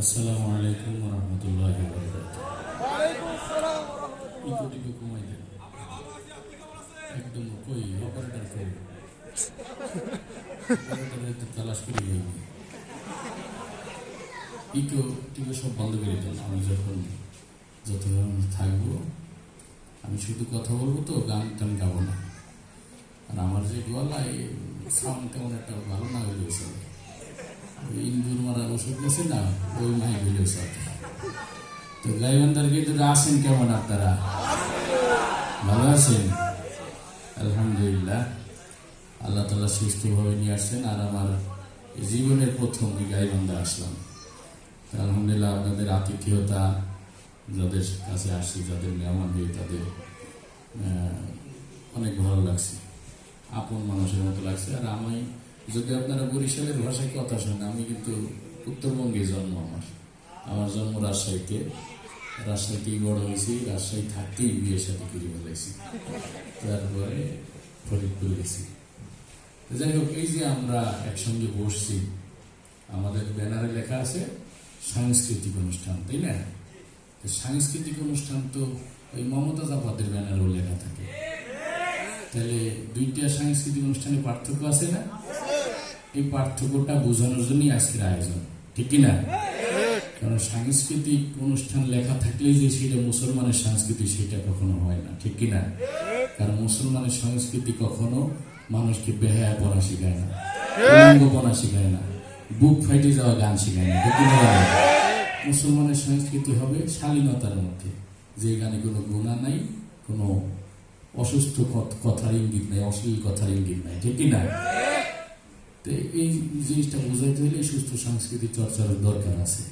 আসসালামু আলাইকুম রহমতুল্লাহ ইকো টিকো কমাই দেন। একদম কই অপারেটর কই অপারেটরের তো তালাশ করে যাই ইকো টিকো সব বন্ধ করে দেন। আমি যখন যতক্ষণ থাকব, আমি শুধু কথা বলব তো, গান টান গাবো না। আর আমার যে গলায় সাউন্ড তেমন একটা ভালো না চলে। ওই ইন্দুর মারা ওষুধ গেছে না, ওই মাই হইলেও চলে তো গাইবান্ধারকে তো আছেন কেমন আপনারা? ভালো আছেন? আলহামদুলিল্লাহ। আল্লাহ তালা সুস্থভাবে নিয়ে আসছেন, আর আমার জীবনের প্রথম গাইবান্ধা আসলাম। আলহামদুলিল্লাহ আপনাদের আতিথেয়তা, যাদের কাছে আসছি যাদের মেহমান হয়ে তাদের অনেক ভালো লাগছে। আপন মানুষের মতো লাগছে, আর আমি যদি আপনারা বরিশালের ভাষায় কথা শোনেন, আমি কিন্তু উত্তরবঙ্গে জন্ম আমার। আমার জন্ম রাজশাহীতে। রাজশাহীতেই বড় হয়েছি, রাজশাহী থাকতেই বিয়ে সাথে করে ফেলাইছি তারপরে ফরিদপুর গেছি। যাই হোক, এই যে আমরা একসঙ্গে বসছি, আমাদের ব্যানারে লেখা আছে সাংস্কৃতিক অনুষ্ঠান, তাই না? সাংস্কৃতিক অনুষ্ঠান তো ওই মমতা জাফাদের ব্যানারেও লেখা থাকে। তাহলে দুইটা সাংস্কৃতিক অনুষ্ঠানে পার্থক্য আছে না? এই পার্থক্যটা বোঝানোর জন্যই আজকের আয়োজন, ঠিক কি না কারণ সাংস্কৃতিক অনুষ্ঠান লেখা থাকলেই যে সেটা মুসলমানের সংস্কৃতি, সেটা কখনো হয় না, ঠিক কি না কারণ মুসলমানের সংস্কৃতি কখনো মানুষকে বেহায়া পড়া শেখায় না পড়া শেখায় না, বুক ফাইটে যাওয়া গান শেখায় না মুসলমানের সংস্কৃতি হবে শালীনতার মধ্যে, যে গানে কোনো গুণা নাই, কোনো অসুস্থ কথ- কথার ইঙ্গিত নাই, অশ্লীল কথার ইঙ্গিত নাই, ঠিক কি না তো এই জিনিসটা বোঝাইতে হলে সুস্থ সংস্কৃতি চর্চার দরকার আছে।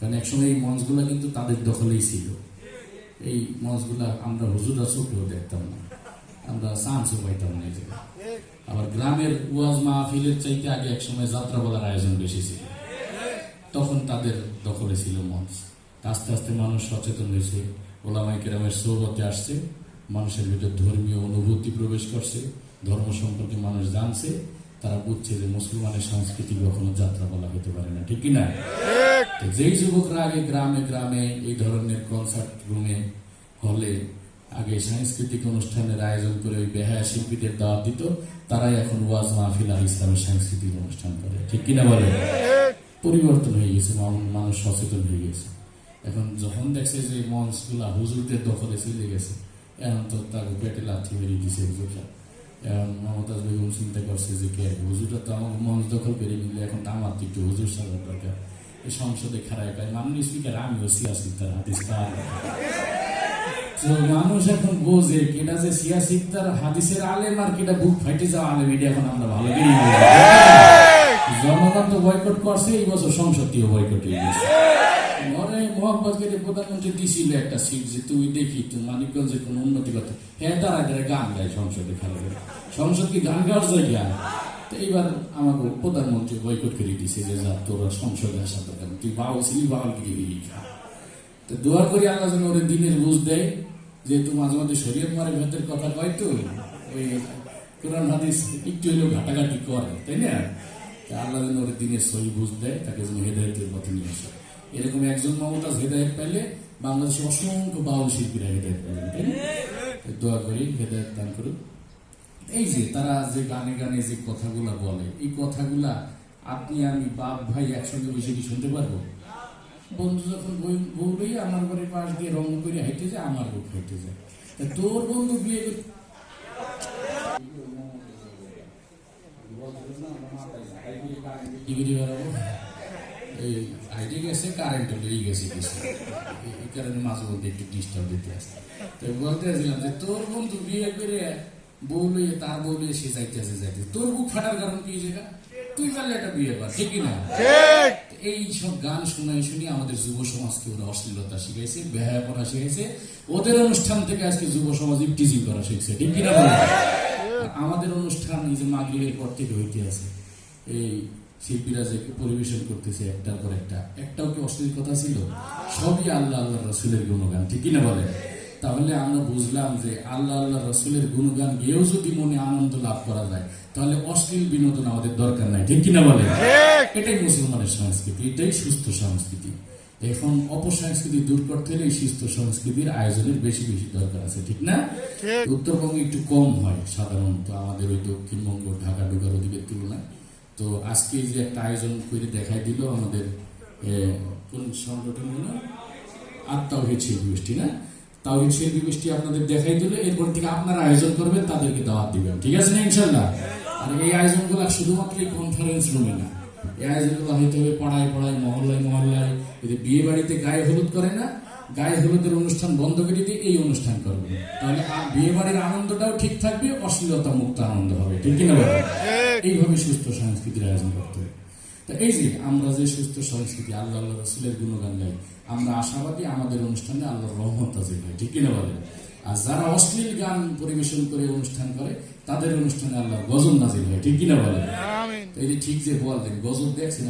কারণ একসময় এই মঞ্চগুলা কিন্তু তাদের দখলেই ছিল। এই মঞ্চগুলা আমরা হুজুরা চোখেও দেখতাম না। আমরা চান্সও পাইতাম না এই আবার গ্রামের ওয়াজ মাহফিলের চাইতে আগে একসময় যাত্রা বলার আয়োজন বেশি ছিল। তখন তাদের দখলে ছিল মঞ্চ। আস্তে আস্তে মানুষ সচেতন হয়েছে। ওলামাই কেরামের সৌবতে আসছে। মানুষের ভিতর ধর্মীয় অনুভূতি প্রবেশ করছে। ধর্ম সম্পর্কে মানুষ জানছে। তারা বুঝছে যে মুসলমানের সংস্কৃতি কখনো যাত্রা বলা হতে পারে না ঠিক কি না? যেই যুবকরা আগে গ্রামে গ্রামে এই ধরনের কনসার্ট রুমে হলে আগে সাংস্কৃতিক অনুষ্ঠানের আয়োজন করে ওই বেহায়া শিল্পীদের দাওয়াত দিত তারাই এখন ওয়াজ মাহফিল আর ইসলামের সাংস্কৃতিক অনুষ্ঠান করে ঠিক কিনা বলে? পরিবর্তন হয়ে গেছে মানুষ সচেতন হয়ে গেছে। এখন যখন দেখছে যে মঞ্চগুলা হুজুরদের দখলে চলে গেছে এখন তো তার পেটে লাথি মেরে দিছে হুজুররা মমতাজ বেগম চিন্তা করছে যে কে? হুজুরটা তো মঞ্চ দখল করে নিলে এখন তো আমার তো একটু হুজুর সাজার দরকার। এই সংসদে খারাপ পায় মাননীয় স্পিকার, আমিও সিয়াসি, তার হাদিস তো মানুষ এখন বোঝে কেটা যে সিয়াসি, তার হাদিসের আলেম আর কেটা বুক ফাইটে যাওয়া আলেম, এটা এখন আমরা ভালো। জনগণ তো বয়কট করছে, এই বছর সংসদীয় বয়কট হয়ে গেছে। মনে মোহাম্মদ কে প্রধানমন্ত্রী দিছিল একটা সিট যে তুই দেখি কোন উন্নতি হ্যাঁ গান গায় সংসদে সংসদ কি গান গাওয়ার জায়গা? তো এইবার আমাকে প্রধানমন্ত্রী দিছে যে তোরা তুই তো দোয়া করি ওর দিনের বুঝ দেয়, যেহেতু মাঝে মাঝে শরীয়ত মারে ভেতর কথা কয় তো, ওই কোরআন, হাদিস একটু হলেও ঘাটাঘাটি করে, তাই না? আল্লাহ যেন ওর দিনের সহি বুঝ দেয়, তাকে হেদায়তের পথে নিয়ে আসে। এরকম একজন মমতাজ হেদায়ত পাইলে বাংলাদেশে অসংখ্য বাউল শিল্পীরা হেদায়ত পাইলেন তাই দোয়া করি হেদায়ত দান করুক। এই যে তারা যে গানে গানে যে কথাগুলা বলে, এই কথাগুলা আপনি আমি বাপ ভাই একসঙ্গে বসে কি শুনতে পারব? বন্ধু যখন বউ লইয়া আমার বাড়ির পাশ দিয়ে রঙ করে হাইটে যায়, আমার বুক হাইটে যায়। তোর বন্ধু বিয়ে করে এই আইডি গেছে কারেন্ট লেগে গেছে কিছু এই- কারণে মাঝে মধ্যে একটু ডিস্টার্ব দিতে আসে তো বলতে আসছিলাম যে তোর বন্ধু বিয়ে করে বউ লইয়ে তার বউ লইয়ে সে যাইতেছে যাইতে তোর বুক ফাটার কারণ কি সেটা তুই পারলে একটা বিয়ে কর ঠিক না এই সব গান শোনাই শুনি আমাদের যুব সমাজকে ওরা অশ্লীলতা শিখাইছে বেহায়াপনা শিখাইছে ওদের অনুষ্ঠান থেকে আজকে যুব সমাজ ইফটিজিং করা শিখছে ঠিক কিনা আমাদের অনুষ্ঠান এই যে মাগরিবের পর থেকে হইতে আছে এই শিল্পীরা যে পরিবেশন করতেছে একটার পর একটা। একটাও কি অশ্লীল কথা ছিল? সবই আল্লাহ আল্লাহ রসুলের গুণগান ঠিক কিনা বলে? তাহলে আমরা বুঝলাম যে আল্লাহ আল্লাহ রসুলের গুণগান গিয়েও যদি মনে আনন্দ লাভ করা যায় তাহলে অশ্লীল বিনোদন আমাদের দরকার নাই ঠিক কিনা বলে? এটাই মুসলমানের সংস্কৃতি এটাই সুস্থ সংস্কৃতি। এখন অপসংস্কৃতি দূর করতে হলে সুস্থ সংস্কৃতির আয়োজনের বেশি বেশি দরকার আছে ঠিক না? উত্তরবঙ্গে একটু কম হয় সাধারণত আমাদের ওই দক্ষিণবঙ্গ ঢাকা ঢোকার ওদিকের তুলনায়। তো আজকে যে একটা আয়োজন করে দেখাই দিল আমাদের কোন সংগঠন গোষ্ঠী, না? তাওহিদ গোষ্ঠী আপনাদের দেখাই দিলে, এরপর থেকে আপনারা আয়োজন করবেন, তাদেরকে দাওয়াত দিবেন। ঠিক আছে না ইনশাল্লাহ আর এই আয়োজনগুলো শুধুমাত্র এই কনফারেন্স রুমে না। এই আয়োজনগুলো হইতে হবে পাড়ায় পাড়ায়, মহল্লায় মহল্লায়, এই যে বিয়ে বাড়িতে গায়ে হলুদ করে না গায়ে হলুদের অনুষ্ঠান বন্ধ করে দিয়ে এই অনুষ্ঠান করবে। তাহলে বিয়ে বাড়ির আনন্দটাও ঠিক থাকবে অশ্লীলতা মুক্ত আনন্দ হবে। ঠিক কিনা এইভাবে সুস্থ সংস্কৃতির আয়োজন করতে হবে। তা এই যে আমরা যে সুস্থ সংস্কৃতি আল্লাহ আল্লাহ রসুলের গুণগান গাই আমরা আশাবাদী আমাদের অনুষ্ঠানে আল্লাহর রহমত তাজিল হয় ঠিক কিনা বলেন আর যারা অশ্লীল গান পরিবেশন করে অনুষ্ঠান করে তাদের অনুষ্ঠানে আল্লাহর গজব নাজিল হয়। ঠিক কিনা বলেন এই যে ঠিক যে বললেন গজব দেখছেন